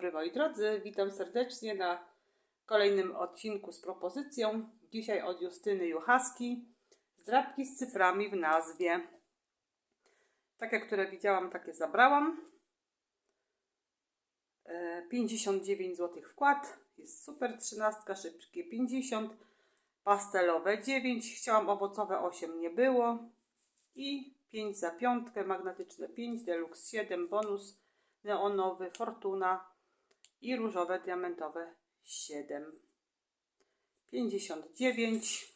dobry moi drodzy, witam serdecznie na kolejnym odcinku z propozycją. Dzisiaj od Justyny Juchaski. Zdrabki z cyframi w nazwie. Takie, które widziałam, takie zabrałam. E, 59 zł wkład. Jest super. 13, szybkie 50. Pastelowe 9. Chciałam owocowe 8, nie było. I 5 za piątkę, magnetyczne 5, deluxe 7, bonus neonowy, fortuna i różowe diamentowe 7. 59.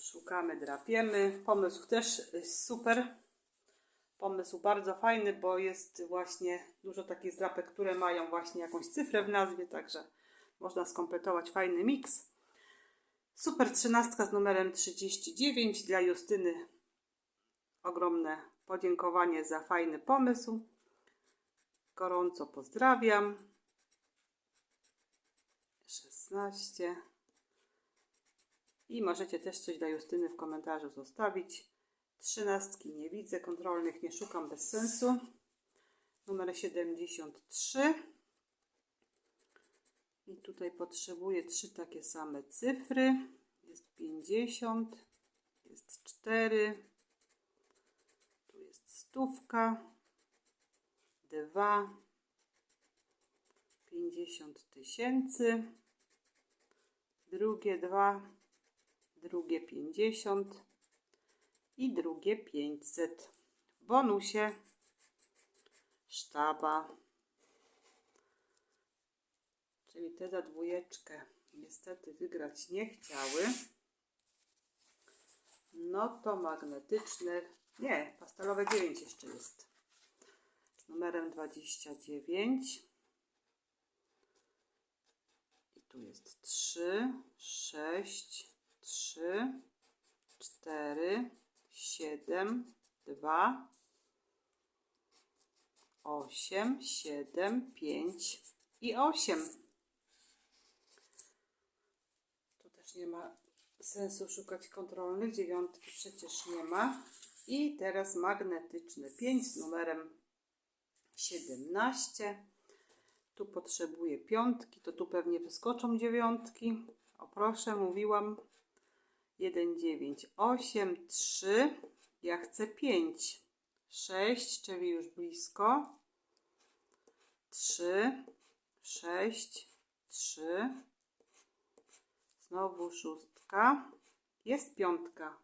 Szukamy, drapiemy. Pomysł też super. Pomysł bardzo fajny, bo jest właśnie dużo takich zdrapek, które mają właśnie jakąś cyfrę w nazwie, także można skompletować fajny miks. Super trzynastka z numerem 39 dla Justyny. Ogromne podziękowanie za fajny pomysł. Gorąco pozdrawiam. 16. I możecie też coś dla Justyny w komentarzu zostawić. Trzynastki nie widzę, kontrolnych nie szukam bez sensu. Numer 73. I tutaj potrzebuję trzy takie same cyfry. Jest 50, jest 4, tu jest stówka, 2, 50 tysięcy, drugie 2, drugie 50 i drugie 500. W bonusie sztaba. Czyli te za dwójeczkę niestety wygrać nie chciały. No to magnetyczny, nie, pastelowe 9 jeszcze jest. Z numerem 29. I tu jest 3, 6, 3, 4, 7, 2, 8, 7, 5 i 8. Tu też nie ma sensu szukać kontrolnych. Dziewiątki przecież nie ma. I teraz magnetyczny 5 z numerem 17. Tu potrzebuję piątki, to tu pewnie wyskoczą dziewiątki. O proszę, mówiłam. 1, 9, 8, 3. Ja chcę 5. 6, czyli już blisko. 3, 6, 3. Znowu szóstka. Jest piątka.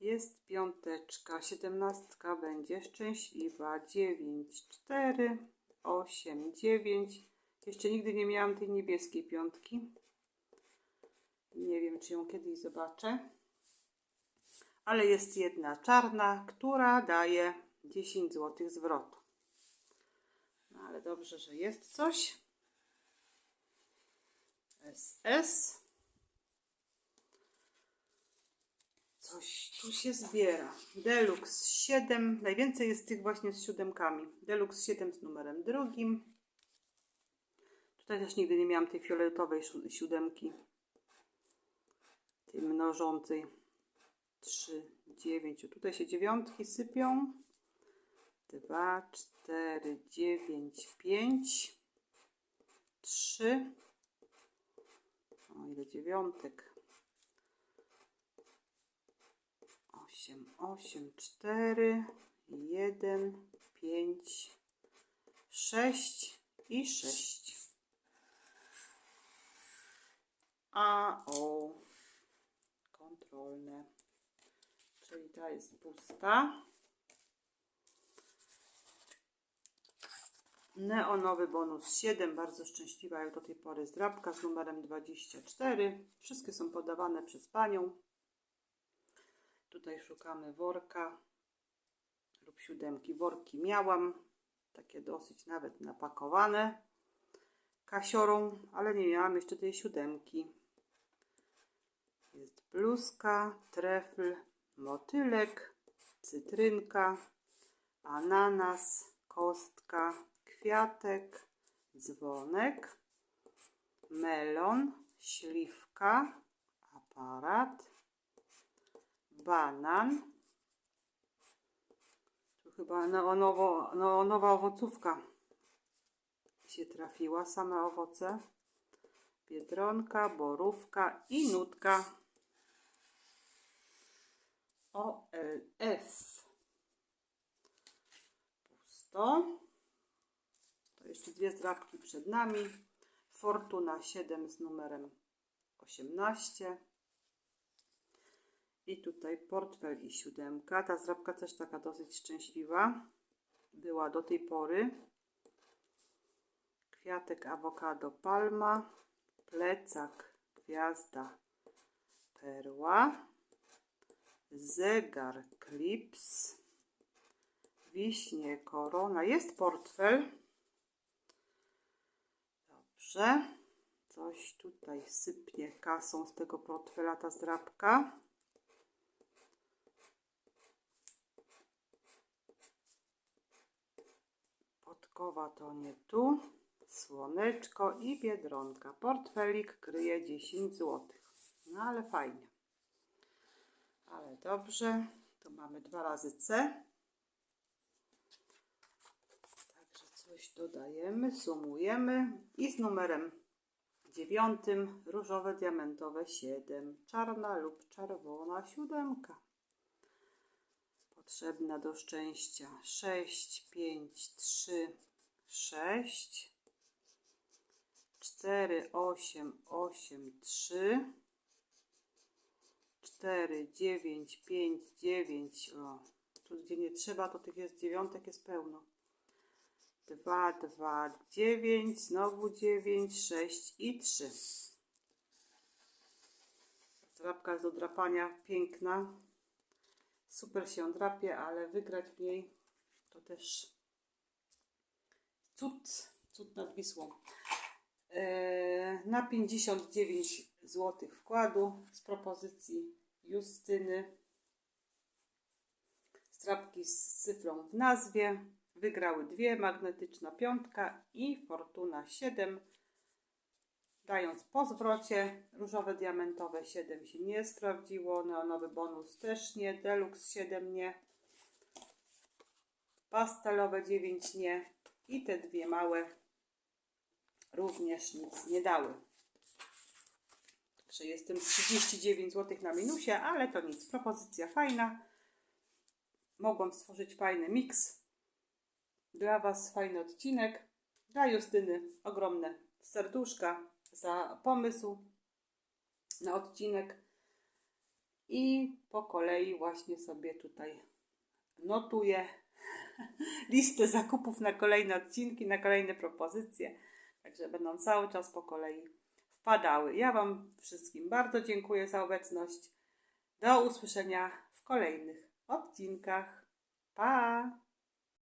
Jest piąteczka. Siedemnastka będzie szczęśliwa. 9, 4, 8, 9. Jeszcze nigdy nie miałam tej niebieskiej piątki. Nie wiem, czy ją kiedyś zobaczę. Ale jest jedna czarna, która daje 10 zł zwrotu. No ale dobrze, że jest coś. SS. Coś tu się zbiera. Deluxe 7. Najwięcej jest tych właśnie z siódemkami. Deluxe 7 z numerem drugim. Tutaj też nigdy nie miałam tej fioletowej sió- siódemki. Tej mnożącej. 3, 9. Tutaj się dziewiątki sypią. 2, 4, 9, 5, 3. O, ile dziewiątek. 8, 8, 4, 1, 5, 6 i 6. A o kontrolne. Czyli ta jest pusta. Neonowy bonus 7, bardzo szczęśliwa jak do tej pory zdrabka z numerem 24. Wszystkie są podawane przez panią. Tutaj szukamy worka lub siódemki. Worki miałam, takie dosyć nawet napakowane kasiorą, ale nie miałam jeszcze tej siódemki. Jest bluzka, trefl, motylek, cytrynka, ananas, kostka, kwiatek, dzwonek, melon, śliwka, aparat, banan. Tu chyba neonowo, neonowa owocówka się trafiła. Same owoce. Biedronka, borówka i nutka. OLF. Pusto. To jeszcze dwie zdrabki przed nami. Fortuna 7 z numerem 18. I tutaj portfel i siódemka. Ta zdrabka też taka dosyć szczęśliwa. Była do tej pory. Kwiatek awokado palma. Plecak gwiazda perła. Zegar klips. Wiśnie korona. Jest portfel. Dobrze. Coś tutaj sypnie kasą z tego portfela ta zdrabka. Podkowa to nie tu. Słoneczko i biedronka. Portfelik kryje 10 zł. No ale fajnie. Ale dobrze. Tu mamy dwa razy C. Także coś dodajemy, sumujemy i z numerem dziewiątym różowe diamentowe 7, czarna lub czerwona siódemka. Potrzebna do szczęścia 6, 5, 3, 6, 4, 8, 8, 3, 4, 9, 5, 9. O, tu gdzie nie trzeba, to tych jest dziewiątek jest pełno. 2, 2, 9, znowu 9, 6 i 3. Drapka do drapania piękna. Super się drapie, ale wygrać w niej to też cud, cud nad Wisłą. Eee, na 59 zł wkładu z propozycji Justyny. Strapki z cyfrą w nazwie. Wygrały dwie, magnetyczna piątka i fortuna 7. Dając po zwrocie, różowe diamentowe 7 się nie sprawdziło, neonowy bonus też nie, deluxe 7 nie, pastelowe 9 nie i te dwie małe również nic nie dały. Także jestem 39 zł na minusie, ale to nic. Propozycja fajna. Mogłam stworzyć fajny miks. Dla Was fajny odcinek. Dla Justyny ogromne serduszka za pomysł na odcinek. I po kolei właśnie sobie tutaj notuję listę zakupów na kolejne odcinki, na kolejne propozycje. Także będą cały czas po kolei wpadały. Ja Wam wszystkim bardzo dziękuję za obecność. Do usłyszenia w kolejnych odcinkach. Pa!